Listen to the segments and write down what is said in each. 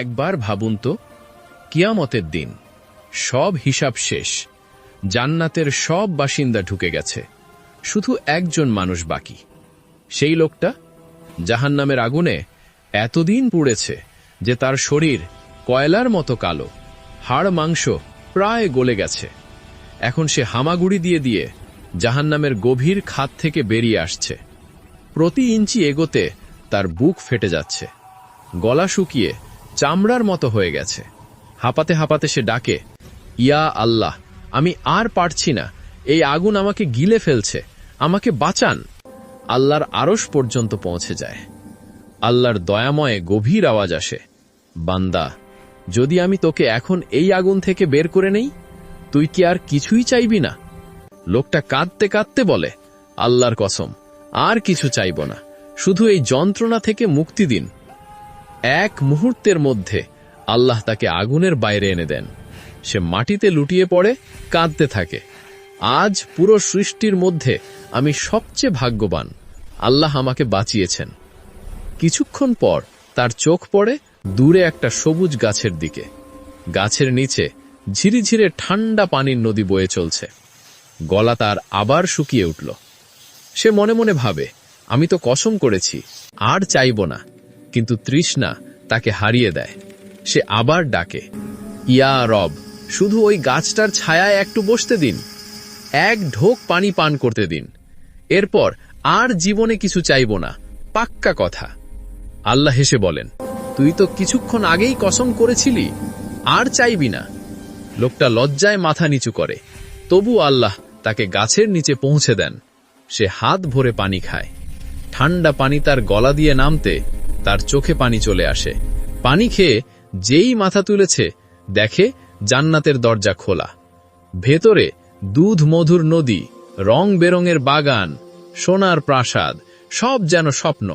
একবার ভাবুন তো, কিয়ামতের দিন সব হিসাব শেষ, জান্নাতের সব বাসিন্দা ঢুকে গেছে, শুধু একজন মানুষ বাকি। সেই লোকটা জাহান্নামের আগুনে এতদিন পুড়েছে যে তার শরীর কয়লার মতো কালো, হাড় মাংস প্রায় গলে গেছে। এখন সে হামাগুড়ি দিয়ে দিয়ে জাহান্নামের গভীর খাত থেকে বেরিয়ে আসছে। প্রতি ইঞ্চি এগোতে তার বুক ফেটে যাচ্ছে, গলা শুকিয়ে চামড়ার মতো হয়ে গেছে। হাঁপাতে হাঁপাতে সে ডাকে, ইয়া আল্লাহ, আমি আর পারছি না। এই আগুন আমাকে গিলে ফেলছে। আমাকে বাঁচান। আল্লাহর আরস পর্যন্ত পৌঁছে যায়। আল্লাহর দয়াময়ে গভীর আওয়াজ আসে, বান্দা, যদি আমি তোকে এখন এই আগুন থেকে বের করে নেই, তুই কি আর কিছুই চাইবি না? লোকটা কাঁদতে কাঁদতে বলে, আল্লাহর কসম, আর কিছু চাইব না। শুধু এই যন্ত্রণা থেকে মুক্তি দিন। এক মুহূর্তের মধ্যে আল্লাহ তাকে আগুনের বাইরে এনে দেন। সে মাটিতে লুটিয়ে পড়ে, কাঁদতে থাকে। আজ পুরো সৃষ্টির মধ্যে আমি সবচেয়ে ভাগ্যবান। আল্লাহ আমাকে বাঁচিয়েছেন। কিছুক্ষণ পর তার চোখ পড়ে দূরে একটা সবুজ গাছের দিকে। গাছের নিচে ঝিরিঝিরে ঠান্ডা পানির নদী বয়ে চলছে। গলা তার আবার শুকিয়ে উঠল। সে মনে মনে ভাবে, আমি তো কসম করেছি, আর চাইব না। কিন্তু তৃষ্ণা তাকে হারিয়ে দেয়। সে আবার ডাকে, ইয়া রব, শুধু ওই গাছটার ছায়ায় একটু বসতে দিন। এক ঢোক পানি পান করতে দিন। এরপর আর জীবনে কিছু চাইব না। পাক্কা কথা। আল্লাহ হেসে বলেন, তুই তো কিছুক্ষণ আগেই কসম করেছিলি, আর চাইবি না। লোকটা লজ্জায় মাথা নিচু করে। তবু আল্লাহ তাকে গাছের নিচে পৌঁছে দেন। সে হাত ভরে পানি খায়। ঠান্ডা পানি তার গলা দিয়ে নামতে তার চোখে পানি চলে আসে। পানি খেয়ে যেই মাথা তুলেছে, দেখে জান্নাতের দরজা খোলা। ভেতরে দুধ মধুর নদী, রং বেরঙের বাগান, সোনার প্রাসাদ, সব যেন স্বপ্ন।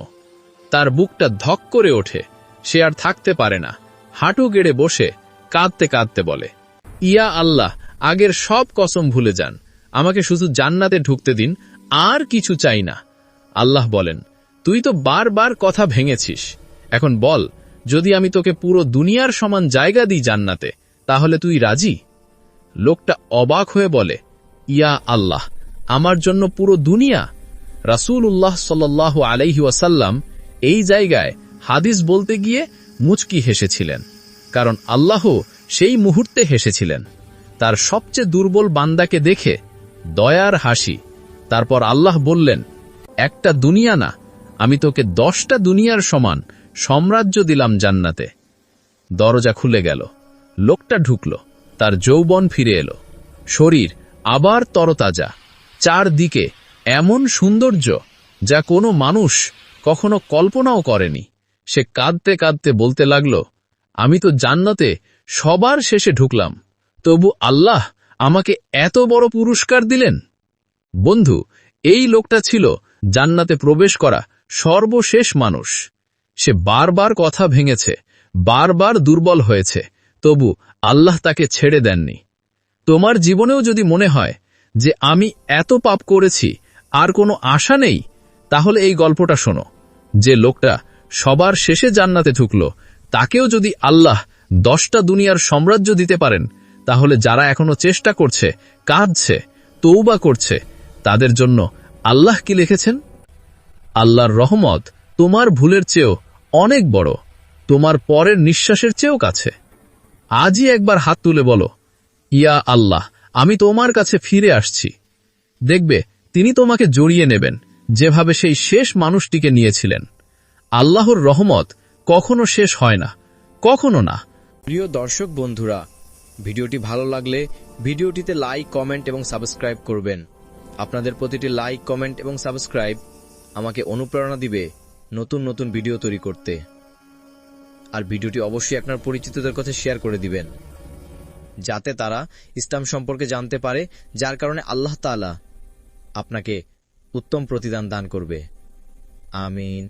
তার বুকটা ধক করে ওঠে, সে আর থাকতে পারে না। হাঁটু গেড়ে বসে, কাঁদতে কাঁদতে বলে, ইয়া আল্লাহ, আগের সব কসম ভুলে যান। আমাকে শুধু জান্নাতে ঢুকতে দিন, আর কিছু চাই না। আল্লাহ বলেন তুই তো বারবার কথা ভেঙেছিস। এখন বল, যদি আমি তোকে পুরো দুনিয়ার সমান জায়গা দিই জান্নাতে, তাহলে তুই রাজি? লোকটা অবাক হয়ে বলে, ইয়া আল্লাহ, আমার জন্য পুরো দুনিয়া? রাসূল উল্লাহ সাল্লাহ আলাইহি ওয়াসাল্লাম এই জায়গায় হাদিস বলতে গিয়ে মুচকি হেসেছিলেন, কারণ আল্লাহ সেই মুহূর্তে হেসেছিলেন। তার সবচেয়ে দুর্বল বান্দাকে দেখে দয়ার হাসি। তারপর আল্লাহ বললেন, একটা দুনিয়া না আমি তোকে দশটা দুনিয়ার সমান সাম্রাজ্য দিলাম জান্নাতে। দরজা খুলে গেল। লোকটা ঢুকল। তার যৌবন ফিরে এলো। শরীর আবার তরতাজা। চারদিকে এমন সৌন্দর্য যা কোনো মানুষ কখনো কল্পনাও করেনি। সে কাঁদতে কাঁদতে বলতে লাগল, আমি তো জান্নাতে সবার শেষে ঢুকলাম। তবু আল্লাহ আমাকে এত বড় পুরস্কার দিলেন? বন্ধু, এই লোকটা ছিল জান্নাতে প্রবেশ করা সর্বশেষ মানুষ। সে বারবার কথা ভেঙেছে, বারবার দুর্বল হয়েছে, তবু আল্লাহ তাকে ছেড়ে দেননি। তোমার জীবনেও যদি মনে হয় যে আমি এত পাপ করেছি, আর কোনো আশা নেই, তাহলে এই গল্পটা শোনো। যে লোকটা সবার শেষে জান্নাতে ঢুকল, তাকেও যদি আল্লাহ দশটা দুনিয়ার সাম্রাজ্য দিতে পারেন, তাহলে যারা এখনও চেষ্টা করছে, কাঁদছে তৌবা করছে, তাদের জন্য আল্লাহ কি লিখেছেন? আল্লাহর রহমত তোমার ভুলের চেয়েও অনেক বড়, তোমার পরের নিঃশ্বাসের চেয়েও কাছে। আজই একবার হাত তুলে বলো, ইয়া আল্লাহ, আমি তোমার কাছে ফিরে আসছি। দেখবে, তিনি তোমাকে জড়িয়ে নেবেন, যেভাবে সেই শেষ মানুষটিকে নিয়েছিলেন। আল্লাহর রহমত কখনো শেষ হয় না, কখনো না। প্রিয় দর্শক বন্ধুরা, ভিডিওটি ভালো লাগলে ভিডিওটিতে লাইক, কমেন্ট এবং সাবস্ক্রাইব করবেন। আপনাদের প্রতিটি লাইক, কমেন্ট এবং সাবস্ক্রাইব আমাকে অনুপ্রেরণা দিবে নতুন নতুন ভিডিও তৈরি করতে। আর ভিডিওটি অবশ্যই আপনার পরিচিতদের কাছে শেয়ার করে দিবেন। যাতে তারা ইসলাম সম্পর্কে জানতে পারে, যার কারণে আল্লাহ তাআলা আপনাকে উত্তম প্রতিদান দান করবে। আমিন।